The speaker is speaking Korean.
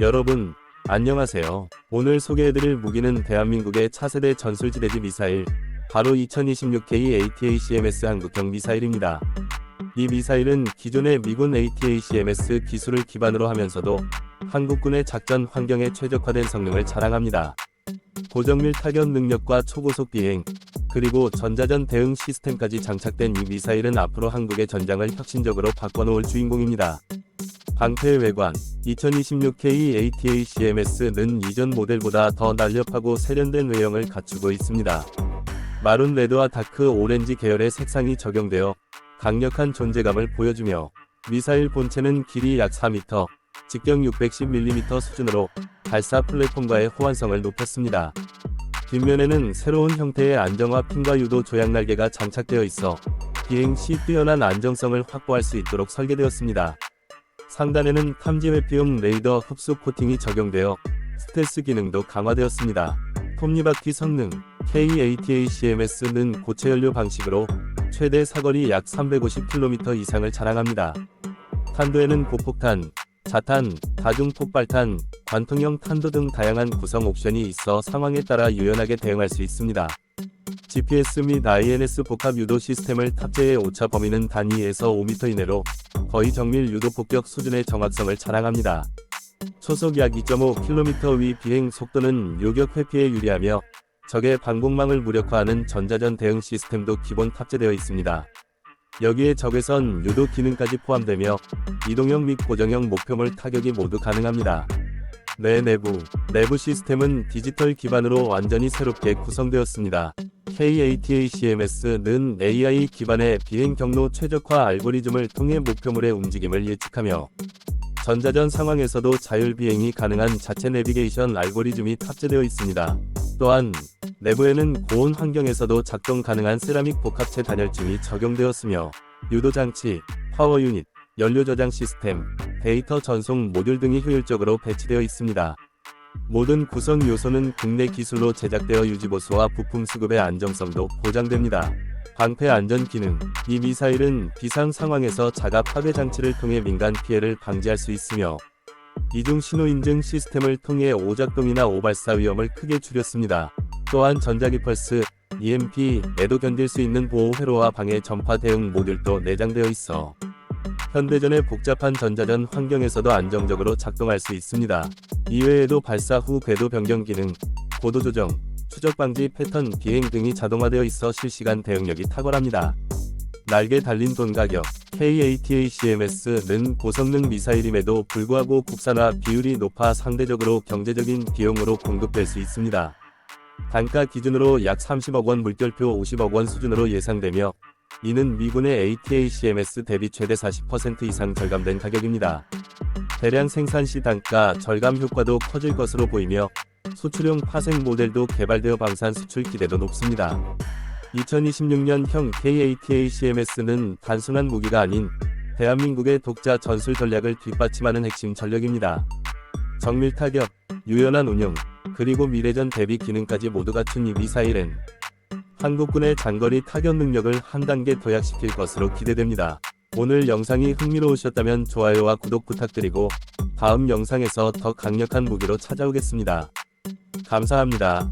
여러분, 안녕하세요. 오늘 소개해드릴 무기는 대한민국의 차세대 전술지대지 미사일, 바로 2026K ATACMS 한국형 미사일입니다. 이 미사일은 기존의 미군 ATACMS 기술을 기반으로 하면서도 한국군의 작전 환경에 최적화된 성능을 자랑합니다. 고정밀 타격 능력과 초고속 비행, 그리고 전자전 대응 시스템까지 장착된 이 미사일은 앞으로 한국의 전장을 혁신적으로 바꿔놓을 주인공입니다. 방패 외관 2026K ATACMS는 이전 모델보다 더 날렵하고 세련된 외형을 갖추고 있습니다. 마룬 레드와 다크 오렌지 계열의 색상이 적용되어 강력한 존재감을 보여주며 미사일 본체는 길이 약 4m, 직경 610mm 수준으로 발사 플랫폼과의 호환성을 높였습니다. 뒷면에는 새로운 형태의 안정화 핀과 유도 조약 날개가 장착되어 있어 비행 시 뛰어난 안정성을 확보할 수 있도록 설계되었습니다. 상단에는 탐지 회피용 레이더 흡수 코팅이 적용되어 스텔스 기능도 강화되었습니다. 톱니바퀴 성능 KATACMS는 고체 연료 방식으로 최대 사거리 약 350km 이상을 자랑합니다. 탄도에는 고폭탄, 자탄, 다중 폭발탄, 관통형 탄도 등 다양한 구성 옵션이 있어 상황에 따라 유연하게 대응할 수 있습니다. GPS 및 INS 복합 유도 시스템을 탑재해 오차 범위는 단 2에서 5m 이내로 거의 정밀 유도 폭격 수준의 정확성을 자랑합니다. 초속 약 2.5km 위 비행 속도는 요격 회피에 유리하며 적의 방공망을 무력화하는 전자전 대응 시스템도 기본 탑재되어 있습니다. 여기에 적외선 유도 기능까지 포함되며 이동형 및 고정형 목표물 타격이 모두 가능합니다. 내 내부, 내부 시스템은 디지털 기반으로 완전히 새롭게 구성되었습니다. KATACMS는 AI 기반의 비행 경로 최적화 알고리즘을 통해 목표물의 움직임을 예측하며 전자전 상황에서도 자율 비행이 가능한 자체 내비게이션 알고리즘이 탑재되어 있습니다. 또한 내부에는 고온 환경에서도 작동 가능한 세라믹 복합체 단열중이 적용되었으며 유도 장치, 파워 유닛, 연료 저장 시스템, 데이터 전송 모듈 등이 효율적으로 배치되어 있습니다. 모든 구성 요소는 국내 기술로 제작되어 유지보수와 부품 수급의 안정성도 보장됩니다. 방패 안전 기능 이 미사일은 비상 상황에서 자가 파괴 장치를 통해 민간 피해를 방지할 수 있으며 이중 신호 인증 시스템을 통해 오작동이나 오발사 위험을 크게 줄였습니다. 또한 전자기 펄스, EMP에도 견딜 수 있는 보호 회로와 방해 전파 대응 모듈도 내장되어 있어 현대전의 복잡한 전자전 환경에서도 안정적으로 작동할 수 있습니다. 이외에도 발사 후 궤도 변경 기능, 고도 조정, 추적 방지 패턴 비행 등이 자동화되어 있어 실시간 대응력이 탁월합니다. 날개 달린 돈 가격 KATACMS는 고성능 미사일임에도 불구하고 국산화 비율이 높아 상대적으로 경제적인 비용으로 공급될 수 있습니다. 단가 기준으로 약 30억 원 물결표 50억 원 수준으로 예상되며 이는 미군의 ATACMS 대비 최대 40% 이상 절감된 가격입니다. 대량 생산 시 단가 절감 효과도 커질 것으로 보이며 수출용 파생 모델도 개발되어 방산 수출 기대도 높습니다. 2026년형 KATACMS는 단순한 무기가 아닌 대한민국의 독자 전술 전략을 뒷받침하는 핵심 전력입니다. 정밀 타격, 유연한 운용, 그리고 미래전 대비 기능까지 모두 갖춘 이 미사일은 한국군의 장거리 타격 능력을 한 단계 도약시킬 것으로 기대됩니다. 오늘 영상이 흥미로우셨다면 좋아요와 구독 부탁드리고 다음 영상에서 더 강력한 무기로 찾아오겠습니다. 감사합니다.